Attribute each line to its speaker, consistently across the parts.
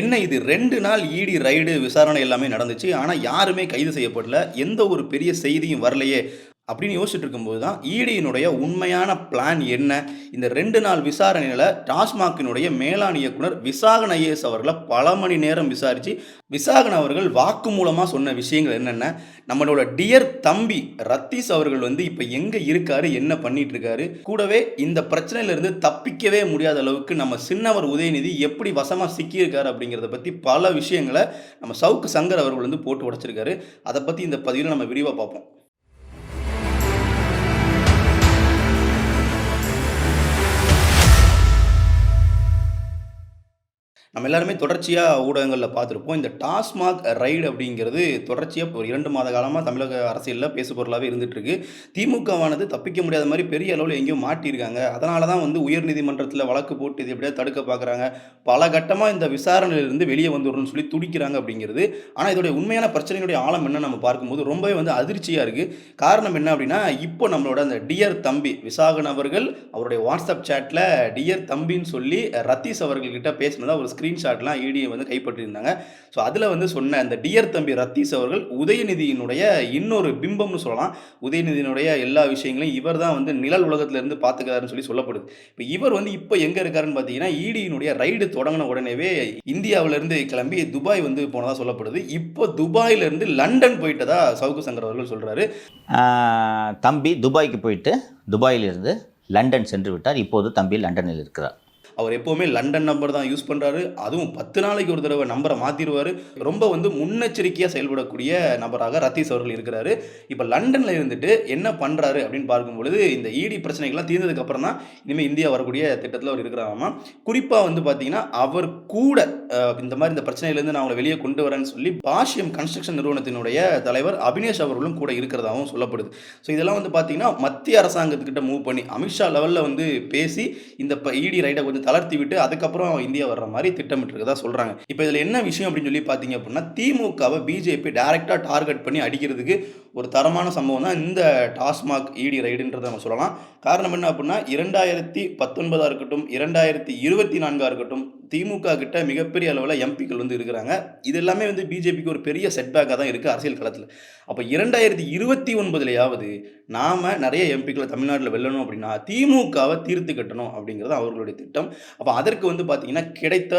Speaker 1: என்ன இது? ரெண்டு நாள் இடி ரைடு விசாரணை எல்லாமே நடந்துச்சு. ஆனால் யாருமே கைது செய்யப்படல. எந்த ஒரு பெரிய செய்தியும் வரலையே. அப்படின்னு யோசிச்சுட்டு இருக்கும்போது தான் ஈடியினுடைய உண்மையான பிளான் என்ன? இந்த ரெண்டு நாள் விசாரணையில் டாஸ்மாகினுடைய மேலாண் இயக்குனர் விசாகன் ஐஏஎஸ் அவர்களை பல மணி நேரம் விசாரித்து விசாகன் அவர்கள் வாக்கு மூலமாக சொன்ன விஷயங்கள் என்னென்ன? நம்மளோட டியர் தம்பி ரத்தீஸ் அவர்கள் வந்து இப்போ எங்கே இருக்காரு? என்ன பண்ணிட்டு இருக்காரு கூடவே இந்த பிரச்சனையிலிருந்து தப்பிக்கவே முடியாத அளவுக்கு நம்ம சின்னவர் உதயநிதி எப்படி வசமாக சிக்கியிருக்காரு அப்படிங்கிறத பற்றி பல விஷயங்களை நம்ம சவுக்கு சங்கர் அவர்கள் வந்து போட்டு உடைச்சிருக்காரு. அதை பற்றி இந்த பதிவில் நம்ம விரிவாக பார்ப்போம். நம்ம எல்லாருமே தொடர்ச்சியாக ஊடகங்களில் பார்த்துருப்போம். இந்த டாஸ்மாக் ரைடு அப்படிங்கிறது தொடர்ச்சியாக ஒரு இரண்டு மாத காலமாக தமிழக அரசியலில் பேசு பொருளாகவே திமுகவானது தப்பிக்க முடியாத மாதிரி பெரிய அளவில் எங்கேயோ மாட்டியிருக்காங்க. அதனால தான் வந்து உயர்நீதிமன்றத்தில் வழக்கு போட்டு இது எப்படியாவது தடுக்க பார்க்குறாங்க. பல கட்டமாக இந்த விசாரணையிலிருந்து வெளியே வந்துடணும்னு சொல்லி துடிக்கிறாங்க அப்படிங்கிறது. ஆனால் இதோடைய உண்மையான பிரச்சனையுடைய ஆழம் என்ன நம்ம பார்க்கும்போது ரொம்பவே வந்து அதிர்ச்சியாக இருக்குது காரணம் என்ன அப்படின்னா இப்போ நம்மளோட அந்த டியர் தம்பி விசாகன் அவர்கள் அவருடைய வாட்ஸ்அப் சேட்டில் டியர் தம்பின்னு சொல்லி ரத்தீஸ் அவர்கள்கிட்ட பேசினதாக ஒரு ஸ்க்ரீன் ஸ்க்ரீன்ஷாட்லாம் இடியை வந்து கைப்பற்றியிருந்தாங்க. ஸோ அதில் வந்து சொன்ன அந்த டியர் தம்பி ரத்தீஸ் அவர்கள் உதயநிதியினுடைய இன்னொரு பிம்பம்னு சொல்லலாம். உதயநிதியினுடைய எல்லா விஷயங்களையும் இவர் தான் வந்து நிழல் உலகத்திலேருந்து பார்த்துக்கிறாருன்னு சொல்லி சொல்லப்படுது. இப்போ இவர் வந்து இப்போ எங்கே இருக்காருன்னு பார்த்தீங்கன்னா இடியினுடைய ரைடு தொடங்கின உடனேவே இந்தியாவிலேருந்து கிளம்பி துபாய் வந்து போனதாக சொல்லப்படுது. இப்போ துபாயிலேருந்து லண்டன் போயிட்டதா சவுக்கு சங்கர் அவர்கள் சொல்கிறாரு
Speaker 2: தம்பி துபாய்க்கு போயிட்டு துபாயிலிருந்து லண்டன் சென்று விட்டார். இப்போது தம்பி லண்டனில் இருக்கிறார்.
Speaker 1: அவர் எப்போவுமே லண்டன் நம்பர் தான் யூஸ் பண்ணுறாரு அதுவும் பத்து நாளைக்கு ஒரு தடவை நம்பரை மாற்றிடுவார் ரொம்ப வந்து முன்னெச்சரிக்கையாக செயல்படக்கூடிய நபராக ரத்தீஸ் அவர்கள் இருக்கிறாரு. இப்போ லண்டனில் இருந்துட்டு என்ன பண்ணுறாரு அப்படின்னு பார்க்கும்பொழுது இந்த இடி பிரச்சனைகள்லாம் தீர்ந்ததுக்கப்புறம் தான் இனிமேல் இந்தியா வரக்கூடிய திட்டத்தில் அவர் இருக்கிறாராமா குறிப்பாக வந்து பார்த்தீங்கன்னா அவர் கூட இந்த மாதிரி இந்த பிரச்சனையிலேருந்து நான் அவங்களை வெளியே கொண்டு வரேன்னு சொல்லி பாஷியம் கன்ஸ்ட்ரக்ஷன் நிறுவனத்தினுடைய தலைவர் அபினேஷ் அவர்களும் கூட இருக்கிறதாகவும் சொல்லப்படுது. ஸோ இதெல்லாம் வந்து பார்த்தீங்கன்னா மத்திய அரசாங்கத்துக்கிட்ட மூவ் பண்ணி அமித்ஷா லெவலில் வந்து பேசி இந்த இடி ரைடை கொஞ்சம் தளர்த்தி விட்டு அதுக்கப்புறம் இந்தியா வர்ற மாதிரி திட்டமிட்டிருக்கதா சொல்கிறாங்க இப்போ இதில் என்ன விஷயம் அப்படின்னு சொல்லி பார்த்தீங்க அப்படின்னா திமுகவை பிஜேபி டைரெக்டாக டார்கெட் பண்ணி அடிக்கிறதுக்கு ஒரு தரமான சம்பவம் தான் இந்த டாஸ்மாக் இடி ரைடுன்றதை நம்ம சொல்லலாம். காரணம் என்ன அப்படின்னா இரண்டாயிரத்தி பத்தொன்பதாக இருக்கட்டும் இரண்டாயிரத்தி இருபத்தி நான்காக இருக்கட்டும் திமுக கிட்ட மிகப்பெரிய அளவில் எம்பிக்கள் வந்து இருக்கிறாங்க. இது எல்லாமே வந்து பிஜேபிக்கு ஒரு பெரிய செட்பேக்காக தான் இருக்குது அரசியல் களத்தில். அப்போ இரண்டாயிரத்தி இருபத்தி ஒன்பதுலையாவது நாம் நிறைய எம்பிக்களை தமிழ்நாட்டில் வெல்லணும் அப்படின்னா திமுகவை தீர்த்து கட்டணும் அப்படிங்கிறது அவர்களுடைய திட்டம். அப்போ அதற்கு வந்து பார்த்திங்கன்னா கிடைத்த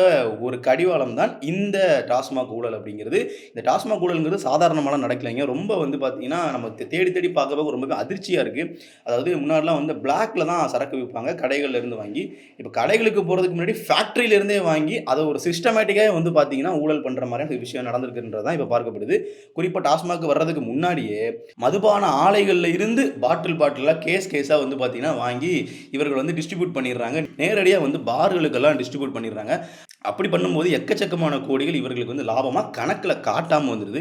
Speaker 1: ஒரு கடிவாளம் தான் இந்த டாஸ்மாக் ஊழல் அப்படிங்கிறது. இந்த டாஸ்மாக் ஊழலுங்கிறது சாதாரணமாக நடக்கலைங்க. ரொம்ப வந்து பார்த்திங்கன்னா நம்ம நமக்கு தேடி தேடி பார்க்கவே ரொம்பவே அதிர்ச்சியாக இருக்குது அதாவது முன்னாடிலாம் வந்து பிளாக்ல தான் சரக்கு விற்பாங்க கடைகளில் இருந்து வாங்கி. இப்போ கடைகளுக்கு போகிறதுக்கு முன்னாடி ஃபேக்ட்ரியிலேருந்தே வாங்கி அதை ஒரு சிஸ்டமேட்டிக்காக வந்து பார்த்தீங்கன்னா ஊழல் பண்ணுற மாதிரியான விஷயம் நடந்திருக்குன்றது தான் இப்போ பார்க்கப்படுது. குறிப்பாக டாஸ்மாக் வர்றதுக்கு முன்னாடியே மதுபான ஆலைகளில் இருந்து பாட்டில் பாட்டிலாக கேஸ் கேஸாக வந்து பார்த்தீங்கன்னா வாங்கி இவர்கள் வந்து டிஸ்ட்ரிபியூட் பண்ணிடுறாங்க. நேரடியாக வந்து பார்களுக்கெல்லாம் டிஸ்ட்ரிபியூட் பண்ணிடுறாங்க. அப்படி பண்ணும்போது எக்கச்சக்கமான கோடிகள் இவர்களுக்கு வந்து லாபமாக கணக்கில் காட்டாமல் வந்துடுது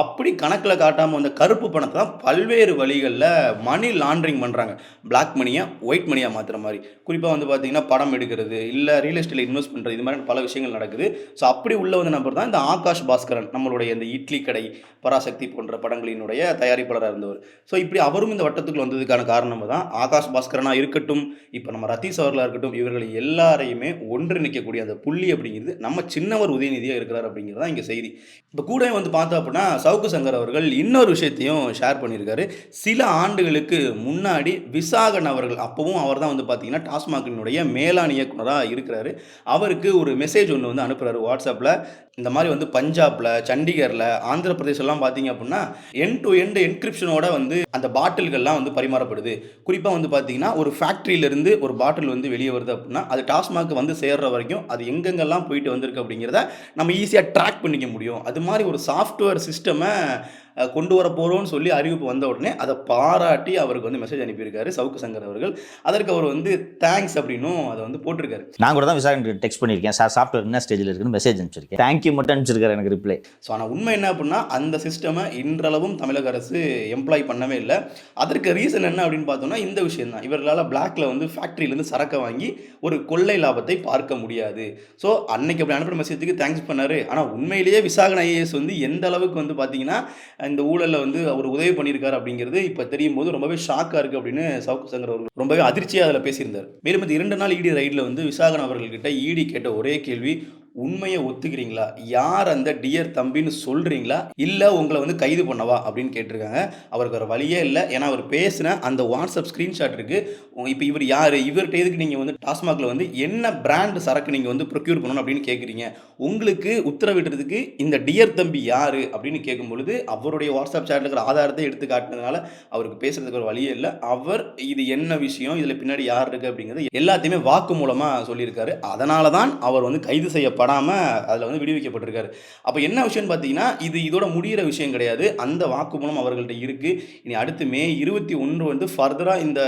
Speaker 1: அப்படி கணக்கில் காட்டாமல் வந்த கருப்பு பணத்தை தான் பல்வேறு வழிகளில் மணி லாண்ட்ரிங் பண்ணுறாங்க பிளாக் மணியாக ஒயிட் மணியாக மாற்றுற மாதிரி. குறிப்பாக வந்து பார்த்தீங்கன்னா படம் எடுக்கிறது இல்லை ரியல் எஸ்டேட்டில் இன்வெஸ்ட் பண்ணுறது இது மாதிரி பல விஷயங்கள் நடக்குது. ஸோ அப்படி உள்ள வந்த நபர் தான் இந்த ஆகாஷ் பாஸ்கரன் நம்மளுடைய இந்த இட்லி கடை பராசக்தி போன்ற படங்களினுடைய தயாரிப்பாளராக இருந்தவர். ஸோ இப்படி அவரும் இந்த வட்டத்துக்குள்ள வந்ததுக்கான காரணம் தான் ஆகாஷ் பாஸ்கரனாக இருக்கட்டும் இப்போ நம்ம ரத்தீஷ் அவர்களாக இருக்கட்டும் இவர்கள் எல்லாரையுமே ஒன்றிணைக்கக்கூடிய அந்த புள்ளி அப்படிங்கிறது நம்ம சின்னவர் உதயநிதியாக இருக்கிறார் அப்படிங்கிறது தான் இங்கே செய்தி. இப்போ கூடவே வந்து பார்த்தோம் அப்படின்னா சவுக்கு சங்கர் அவர்கள் இன்னொரு விஷயத்தையும் ஷேர் பண்ணியிருக்காரு. சில ஆண்டுகளுக்கு முன்னாடி விசாகன் அவர்கள் அப்போவும் அவர் தான் வந்து பார்த்தீங்கன்னா டாஸ்மாகினுடைய மேலாண் இயக்குனராக இருக்கிறாரு. அவருக்கு ஒரு மெசேஜ் ஒன்று வந்து அனுப்புகிறாரு வாட்ஸ்அப்பில் இந்த மாதிரி வந்து பஞ்சாப்ல சண்டிகரில் ஆந்திர பிரதேசம்லாம் பார்த்தீங்க அப்படின்னா என் டு எண்ட் என்கிரிப்ஷனோட வந்து அந்த பாட்டில்கள்லாம் வந்து பரிமாறப்படுது. குறிப்பாக வந்து பார்த்தீங்கன்னா ஒரு ஃபேக்ட்ரியிலேருந்து ஒரு பாட்டில் வந்து வெளியே வருது அப்படின்னா அது டாஸ்மாக் வந்து சேர்ற வரைக்கும் அது எங்கெங்கெல்லாம் போயிட்டு வந்திருக்கு அப்படிங்கிறத நம்ம ஈஸியாக ட்ராக் பண்ணிக்க முடியும். அது மாதிரி ஒரு சாஃப்ட்வேர் சிஸ்டமை கொண்டு வர போகிறோம்னு சொல்லி அறிவிப்பு வந்த உடனே அதை பாராட்டி அவருக்கு வந்து மெசேஜ் அனுப்பியிருக்காரு சவுக்கு சங்கர் அவர்கள். அதற்கு அவர் வந்து தேங்க்ஸ் அப்படின்னும் அதை வந்து போட்டிருக்காரு.
Speaker 2: நான் கூட தான் விசாரணை டெக்ஸ்ட் பண்ணியிருக்கேன். சார் சாஃப்ட்வேர் என்ன ஸ்டேஜில் இருக்குன்னு மெசேஜ் அனுப்பிச்சிருக்கேன். தேங்க்யூ மட்டும் அனுப்பிச்சிருக்காரு எனக்கு ரிப்ளை
Speaker 1: ஸோ ஆனால் உண்மை என்ன அப்படின்னா அந்த சிஸ்டமை இன்றளவும் தமிழக அரசு எம்ப்ளாய் பண்ணவே இல்லை. அதற்கு ரீசன் என்ன அப்படின்னு பார்த்தோம்னா இந்த விஷயம் தான். இவர்களால் பிளாக்ல வந்து ஃபேக்ட்ரியிலேருந்து சரக்கை வாங்கி ஒரு கொள்ளை லாபத்தை பார்க்க முடியாது. ஸோ அன்னைக்கு அப்படி அனுப்புகிற மெசேஜுக்கு தேங்க்ஸ் பண்ணாரு. ஆனால் உண்மையிலேயே விசாகன் ஐஏஎஸ் வந்து எந்த அளவுக்கு வந்து பார்த்தீங்கன்னா இந்த ஊழலில் வந்து அவர் உதவி பண்ணியிருக்காரு அப்படிங்கிறது இப்போ தெரியும் போது ரொம்பவே ஷாக்காக இருக்குது அப்படின்னு சவுக்கு சங்கர் அவர்கள் ரொம்பவே அதிர்ச்சியாக அதில் பேசியிருந்தார். மேலும் இந்த இரண்டு நாள் இடி ரைடில் வந்து விசாகன் அவர்கள்கிட்ட இடி கேட்ட ஒரே கேள்வி உண்மையை ஒத்துக்கிறீங்களா? யார் அந்த டியர் தம்பின்னு சொல்கிறீங்களா இல்லை உங்களை வந்து கைது பண்ணவா? அப்படின்னு கேட்டிருக்காங்க. அவருக்கு ஒரு வழியே இல்லை. ஏன்னா அவர் பேசின அந்த வாட்ஸ்அப் ஸ்க்ரீன்ஷாட் இருக்குது இப்போ இவர் யார்? இவர்கிட்ட எதுக்கு நீங்கள் வந்து டாஸ்மாகில் வந்து என்ன பிராண்ட் சரக்கு நீங்கள் வந்து ப்ரொக்யூர் பண்ணணும் அப்படின்னு கேட்குறீங்க உங்களுக்கு உத்தரவிடுறதுக்கு இந்த டியர் தம்பி யார்? அப்படின்னு கேட்கும் பொழுது அவருடைய வாட்ஸ்அப் சேட்டில் இருக்கிற ஆதாரத்தை எடுத்து காட்டினதுனால அவருக்கு பேசுறதுக்கு ஒரு வழியே இல்லை. அவர் இது என்ன விஷயம்? இதில் பின்னாடி யார் இருக்குது அப்படிங்கிறது எல்லாத்தையுமே வாக்கு மூலமாக சொல்லியிருக்காரு. அதனால தான் அவர் வந்து கைது படாமல் அதில் வந்து விடுவிக்கப்பட்டிருக்காரு. அப்போ என்ன விஷயம்னு பார்த்தீங்கன்னா இது இதோட முடிகிற விஷயம் கிடையாது. அந்த வாக்குமூலம் அவர்கள்ட்ட இருக்குது இனி அடுத்து மே இருபத்தி ஒன்று வந்து ஃபர்தராக இந்த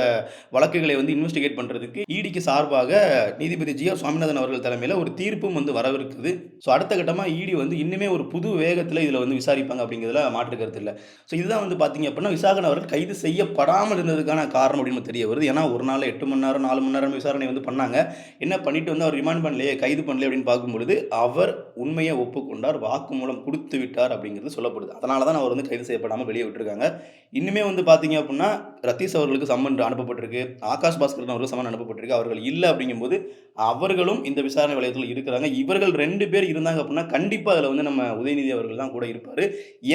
Speaker 1: வழக்குகளை வந்து இன்வெஸ்டிகேட் பண்ணுறதுக்கு ஈடிக்கு சார்பாக நீதிபதி ஜி ஆர் சுவாமிநாதன் அவர்கள் தலைமையில் ஒரு தீர்ப்பும் வந்து வரவிருக்குது. ஸோ அடுத்த கட்டமாக ஈடி வந்து இன்னுமே ஒரு புது வேகத்தில் இதில் வந்து விசாரிப்பாங்க அப்படிங்கிறதுல மாற்று இல்லை. ஸோ இதுதான் வந்து பார்த்தீங்க அப்படின்னா விசாகன் அவர்கள் கைது செய்யப்படாமல் இருந்ததுக்கான காரணம் அப்படின்னு தெரிய வருது. ஏன்னா ஒரு நாள் எட்டு மணி நேரம் நாலு மணி நேரம் விசாரணை வந்து பண்ணாங்க. என்ன பண்ணிட்டு வந்து அவர் ரிமாண்ட் பண்ணலையே கைது பண்ணலையே அப்படின்னு பார்க்கும்போது பொழுது அவர் உண்மையை ஒப்புக்கொண்டார் வாக்குமூலம் கொடுத்து விட்டார் அப்படிங்கிறது சொல்லப்படுது. அதனால தான் அவர் வந்து கைது செய்யப்படாமல் வெளியே விட்டுருக்காங்க. இன்னுமே வந்து பார்த்தீங்க அப்படின்னா ரத்தீஷ் அவர்களுக்கு சம்மன் அனுப்பப்பட்டிருக்கு. ஆகாஷ் பாஸ்கரன் அவர்களுக்கு சம்மன் அனுப்பப்பட்டிருக்கு. அவர்கள் இல்லை அப்படிங்கும்போது அவர்களும் இந்த விசாரணை வளையத்தில் இருக்கிறாங்க. இவர்கள் ரெண்டு பேர் இருந்தாங்க அப்படின்னா கண்டிப்பாக அதில் வந்து நம்ம உதயநிதி அவர்கள் தான் கூட இருப்பார்.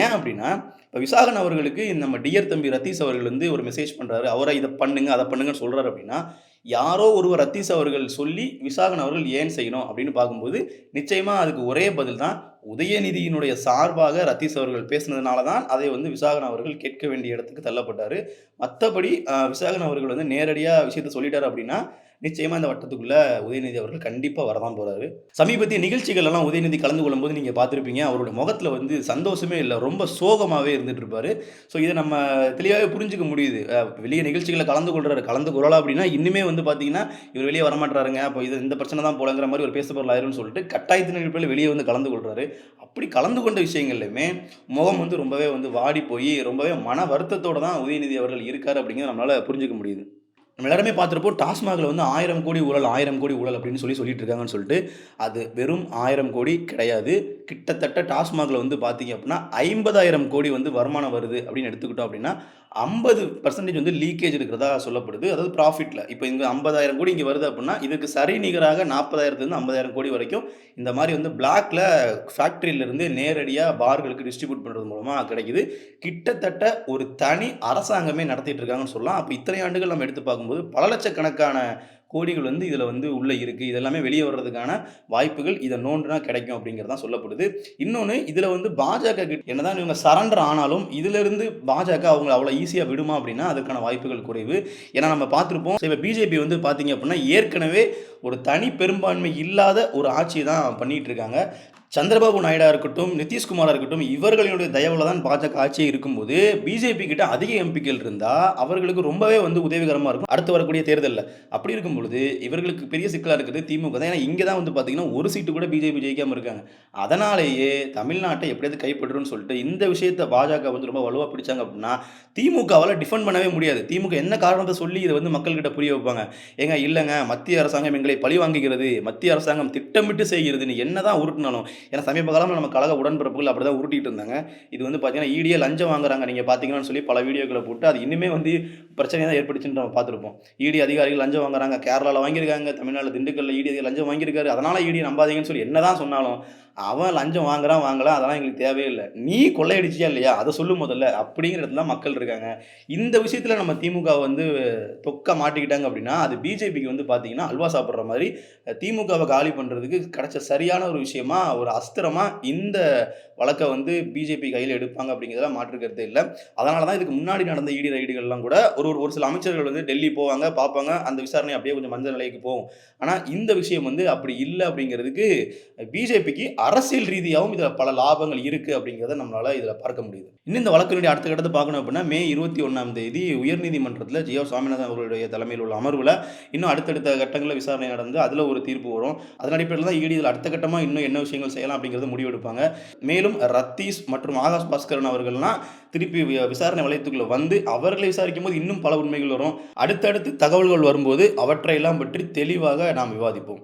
Speaker 1: ஏன் அப்படின்னா இப்போ விசாகன் அவர்களுக்கு இந்த நம்ம டியர் தம்பி ரத்தீஷ் அவர்கள் வந்து ஒரு மெசேஜ் பண்ணுறாரு அவரை இதை பண்ணுங்க அதை பண்ணுங்கன்னு சொல்கிறாரு அப்படின்னா யாரோ ஒருவர் ரத்தீஷ் அவர்கள் சொல்லி விசாகன் அவர்கள் ஏன் செய்யணும் அப்படின்னு பார்க்கும்போது நிச்சயமாக அதுக்கு ஒரே பதில் தான் உதயநிதியினுடைய சார்பாக ரத்தீஷ் அவர்கள் பேசுனதுனால தான் அதை வந்து விசாகன் அவர்கள் கேட்க வேண்டிய இடத்துக்கு தள்ளப்பட்டார். மற்றபடி விசாகன் அவர்கள் வந்து நேரடியாக விஷயத்த சொல்லிட்டார் அப்படின்னா நிச்சயமாக இந்த வட்டத்துக்குள்ள உதயநிதி அவர்கள் கண்டிப்பாக வரதான் போகிறாரு சமீபத்திய நிகழ்ச்சிகள் எல்லாம் உதயநிதி கலந்து கொள்ளும்போது நீங்கள் பார்த்துருப்பீங்க அவருடைய முகத்தில் வந்து சந்தோஷமே இல்லை ரொம்ப சோகமாகவே இருந்துட்டு இருப்பாரு ஸோ இதை நம்ம தெளிவாகவே புரிஞ்சுக்க முடியுது. வெளியே நிகழ்ச்சிகளை நிகழ்ச்சிகளில் கலந்து கொள்றாரு கலந்து கொள்ளலாம் அப்படின்னா இன்னுமே வந்து பார்த்தீங்கன்னா இவர் வெளியே வரமாட்டாருங்க அப்போ இது இந்த பிரச்சனை தான் போலங்கிற மாதிரி ஒரு பேச பொருள் ஆயிரும்னு சொல்லிட்டு கட்டாயத்தின் அடிப்படையில் வெளியே வந்து கலந்து கொள்றாரு. அப்படி கலந்து கொண்ட விஷயங்கள்லையுமே முகம் வந்து ரொம்பவே வந்து வாடி போய் ரொம்பவே மன வருத்தத்தோட தான் உதயநிதி அவர்கள் இருக்கார் அப்படிங்கிறத நம்மளால புரிஞ்சுக்க முடியுது. நம்ம எல்லாருமே பார்த்துருப்போம் டாஸ்மாகில் வந்து ஆயிரம் கோடி ஊழல் ஆயிரம் கோடி ஊழல் அப்படின்னு சொல்லி சொல்லிட்டு இருக்காங்கன்னு சொல்லிட்டு அது வெறும் ஆயிரம் கோடி கிடையாது. கிட்டத்தட்ட டாஸ்மாகில் வந்து பார்த்தீங்க அப்படின்னா ஐம்பதாயிரம் கோடி வந்து வருமானம் வருது அப்படின்னு எடுத்துக்கிட்டோம் அப்படின்னா ஐம்பது பர்சன்டேஜ் வந்து லீக்கேஜ் இருக்கிறதா சொல்லப்படுது. அதாவது ப்ராஃபிட்டில் இப்போ இங்கே ஐம்பதாயிரம் கோடி இங்கே வருது அப்படின்னா இதுக்கு சரி நிகராக நாற்பதாயிரத்துலேருந்து ஐம்பதாயிரம் கோடி வரைக்கும் இந்த மாதிரி வந்து பிளாக்ல ஃபேக்ட்ரியிலேருந்து நேரடியாக பார்களுக்கு டிஸ்ட்ரிபியூட் பண்ணுறது மூலமாக கிடைக்குது. கிட்டத்தட்ட ஒரு தனி அரசாங்கமே நடத்திட்டு இருக்காங்கன்னு சொல்லலாம். அப்போ இத்தனை ஆண்டுகள் நம்ம எடுத்து பார்க்கும்போது பல லட்சக்கணக்கான கோடிகள் வந்து இதில் வந்து உள்ளே இருக்குது இதெல்லாமே வெளியே வர்றதுக்கான வாய்ப்புகள் இதை நோண்டுனா கிடைக்கும் அப்படிங்கிறது தான் சொல்லப்படுது. இன்னொன்று இதில் வந்து பாஜக கிட்ட என்னதான் இவங்க சரண்டர் ஆனாலும் இதிலிருந்து பாஜக அவங்க அவ்வளோ ஈஸியாக விடுமா அப்படின்னா அதுக்கான வாய்ப்புகள் குறைவு. ஏன்னா நம்ம பார்த்துருப்போம் இப்போ பிஜேபி வந்து பார்த்தீங்க அப்படின்னா ஏற்கனவே ஒரு தனி பெரும்பான்மை இல்லாத ஒரு ஆட்சியை தான் பண்ணிகிட்டு இருக்காங்க. சந்திரபாபு நாயுடா இருக்கட்டும் நிதிஷ்குமாராக இருக்கட்டும் இவர்களுடைய தயவுல தான் பாஜக ஆட்சியே இருக்கும்போது பிஜேபி கிட்ட அதிக எம்பிக்கள் இருந்தால் அவர்களுக்கு ரொம்பவே வந்து உதவிகரமாக இருக்கும். அடுத்து வரக்கூடிய தேர்தலில். அப்படி இருக்கும் பொழுது இவர்களுக்கு பெரிய சிக்கலாக இருக்குது திமுக தான். ஏன்னா இங்கே தான் வந்து பார்த்தீங்கன்னா ஒரு சீட்டு கூட பிஜேபி ஜெயிக்காமல் இருக்காங்க. அதனாலேயே தமிழ்நாட்டை எப்படியாவது கைப்பற்றுன்னு சொல்லிட்டு இந்த விஷயத்தை பாஜக வந்து ரொம்ப வலுவாக பிடிச்சாங்க அப்படின்னா திமுகவால் டிஃபெண்ட் பண்ணவே முடியாது. திமுக என்ன காரணத்தை சொல்லி இதை வந்து மக்கள்கிட்ட புரிய வைப்பாங்க? ஏங்க இல்லைங்க மத்திய அரசாங்கம் எங்களை பழி வாங்குகிறது. மத்திய அரசாங்கம் திட்டமிட்டு செய்கிறதுன்னு என்ன தான் உருட்டினாலும் ஏன்னா சமீப காலமாக நம்ம கழக உடன்பிறப்புகள் அப்படி தான் உருட்டிட்டு இருந்தாங்க. இது வந்து பார்த்தீங்கன்னா ஈடியே லஞ்சம் வாங்குறாங்க. நீங்கள் பார்த்தீங்கன்னு சொல்லி பல வீடியோக்களை போட்டு அது இன்னுமே வந்து பிரச்சனையாக தான் ஏற்படுச்சுன்னு நம்ம பார்த்துருப்போம். இடி அதிகாரிகள் லஞ்சம் வாங்குறாங்க. கேரளாவில் வாங்கியிருக்காங்க. தமிழ்நாடு திண்டுக்கல்ல இடி அதிகாரி லஞ்சம் வாங்கியிருக்காரு. அதனால் ஈடி நம்பாதீங்கன்னு சொல்லி என்ன தான் சொன்னாலும் அவன் லஞ்சம் வாங்குறான் வாங்கலாம் அதெல்லாம் எங்களுக்கு தேவையே இல்லை. நீ கொள்ளையடிச்சியா இல்லையா? அதை சொல்லும் முதல்ல. அப்படிங்கிற இடத்துல தான் மக்கள் இருக்காங்க. இந்த விஷயத்தில் நம்ம திமுக வந்து தொக்க மாட்டிக்கிட்டாங்க அப்படின்னா அது பிஜேபிக்கு வந்து பார்த்தீங்கன்னா அல்வா சாப்பிட்ற மாதிரி திமுகவை காலி பண்ணுறதுக்கு கிடைச்ச சரியான ஒரு விஷயமா ஒரு அஸ்திரமாக இந்த வழக்கை வந்து பிஜேபி கையில் எடுப்பாங்க அப்படிங்கிறதுல மாற்றுக்கிறது இல்லை. அதனால தான் இதுக்கு முன்னாடி நடந்த இடி ரைடுகள்லாம் கூட ஒரு ஒரு ஒரு சில அமைச்சர்கள் வந்து டெல்லி போவாங்க பார்ப்பாங்க அந்த விசாரணை அப்படியே கொஞ்சம் மஞ்சள் நிலைக்கு போகும். ஆனால் இந்த விஷயம் வந்து அப்படி இல்லை அப்படிங்கிறதுக்கு பிஜேபிக்கு அரசியல் ரீதியாகவும் இதில் பல லாபங்கள் இருக்குது அப்படிங்கிறத நம்மளால் இதில் பார்க்க முடியுது. இன்னும் இந்த வழக்கினுடைய அடுத்த கட்டத்தை பார்க்கணும் அப்படின்னா மே இருபத்தி ஒன்றாம் தேதி உயர்நீதிமன்றத்தில் ஜியோ சுவாமிநாதன் அவர்களுடைய தலைமையில் உள்ள அமர்வில் இன்னும் அடுத்தடுத்த கட்டங்களில் விசாரணை நடந்து அதில் ஒரு தீர்ப்பு வரும். அதன் அடிப்படையில் தான் ஈடி இதில் அடுத்த கட்டமாக இன்னும் என்ன விஷயங்கள் செய்யலாம் அப்படிங்கிறத முடிவெடுப்பாங்க. மேலும் ரத்தீஷ் மற்றும் ஆகாஷ் பாஸ்கரன் அவர்கள்லாம் திருப்பி விசாரணை வளையத்துக்குள்ளே வந்து அவர்களை விசாரிக்கும் போது இன்னும் பல உண்மைகள் வரும். அடுத்தடுத்து தகவல்கள் வரும்போது அவற்றையெல்லாம் பற்றி தெளிவாக நாம் விவாதிப்போம்.